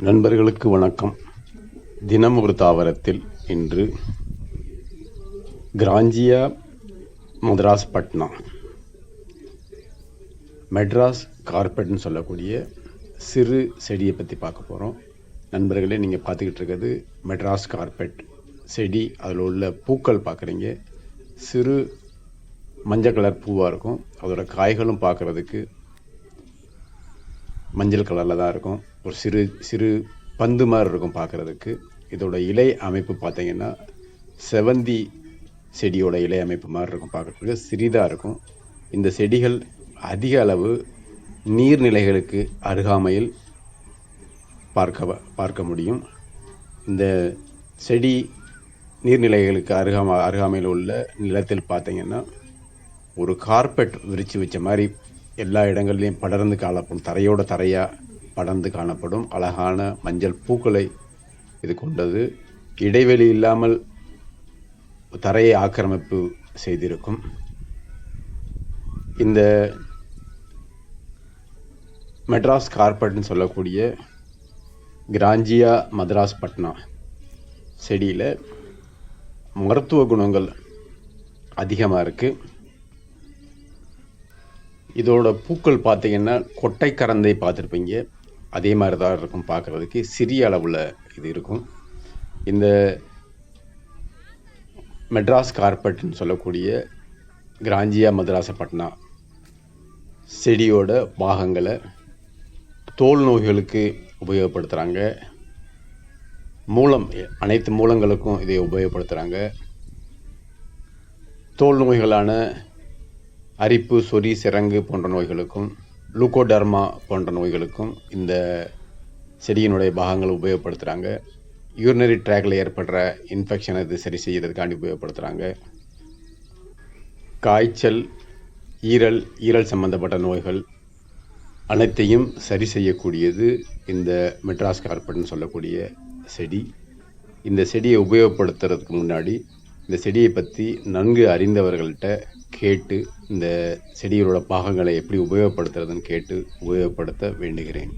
நண்பர்களுக்கு வணக்கம். தினம் ஒரு தாவரத்தில் இன்று கிராஞ்சியா மதராஸ் பட்னா. மெட்ராஸ் கார்பெட்னு சொல்லக்கூடிய சிறு செடியை பற்றி பார்க்க போகிறோம் நண்பர்களே நீங்கள் பார்த்துக்கிட்டு இருக்கிறது மெட்ராஸ் கார்பெட் செடி. அதில் உள்ள பூக்கள் பார்க்குறீங்க. சிறு மஞ்சள் கலர் பூவாக இருக்கும். அதோட காய்களும் பார்க்குறதுக்கு மஞ்சள் கலரில் தான் இருக்கும். ஒரு சிறு சிறு பந்து மாதிரி இருக்கும் பார்க்குறதுக்கு. இதோட இலை அமைப்பு பார்த்தீங்கன்னா செவந்தி செடியோட இலை அமைப்பு மாதிரி இருக்கும் பார்க்குறதுக்கு. சிறிதாக இருக்கும். இந்த செடிகள் அதிக அளவு நீர்நிலைகளுக்கு அருகாமையில் பார்க்க பார்க்க முடியும். இந்த செடி நீர்நிலைகளுக்கு அருகாம அருகாமையில் உள்ள நிலத்தில் பார்த்தீங்கன்னா ஒரு கார்பெட் விரித்து வச்ச மாதிரி எல்லா இடங்கள்லையும் படர்ந்து காணப்படும். தரையோட தரையாக படர்ந்து காணப்படும். அழகான மஞ்சள் பூக்களை இது கொண்டது. இடைவெளி இல்லாமல் தரையை ஆக்கிரமிப்பு செய்திருக்கும். இந்த மெட்ராஸ் கார்பட்னு சொல்லக்கூடிய கிராஞ்சியா மதராஸ் பட்னா செடியில் மருத்துவ குணங்கள் அதிகமாக இருக்குது இதோட பூக்கள் பார்த்தீங்கன்னா கொட்டை கரந்தை பார்த்துருப்பீங்க. அதே மாதிரி தான் இருக்கும் பார்க்குறதுக்கு. சிறிய அளவில் இது இருக்கும். இந்த மெட்ராஸ் கார்பெட்னு சொல்லக்கூடிய கிராஞ்சியா மதராசப்பட்டினா செடியோட பாகங்களை தோல் நோய்களுக்கு உபயோகப்படுத்துகிறாங்க மூலம் அனைத்து மூலங்களுக்கும் இதை உபயோகப்படுத்துகிறாங்க தோல் நோய்களான அரிப்பு சொறி சிறங்கு போன்ற நோய்களுக்கும் லூக்கோடர்மா போன்ற நோய்களுக்கும் இந்த செடியினுடைய பாகங்கள் உபயோகப்படுத்துகிறாங்க யூரினரி ட்ராக்ல ஏற்படுற இன்ஃபெக்ஷனை இது சரி செய்யறதுக்காண்டி உபயோகப்படுத்துகிறாங்க காய்ச்சல் ஈரல் ஈரல் சம்பந்தப்பட்ட நோய்கள் அனைத்தையும் சரி செய்யக்கூடியது இந்த மெட்ராஸ் கார்பட்னு சொல்லக்கூடிய செடி. இந்த செடியை உபயோகப்படுத்துறதுக்கு முன்னாடி இந்த செடியை பற்றி நன்கு அறிந்தவர்கள்ட்ட கேட்டு இந்த செடிகளோட பாகங்களை எப்படி உபயோகப்படுத்துறதுன்னு கேட்டு உபயோகப்படுத்த வேண்டுகிறேன்.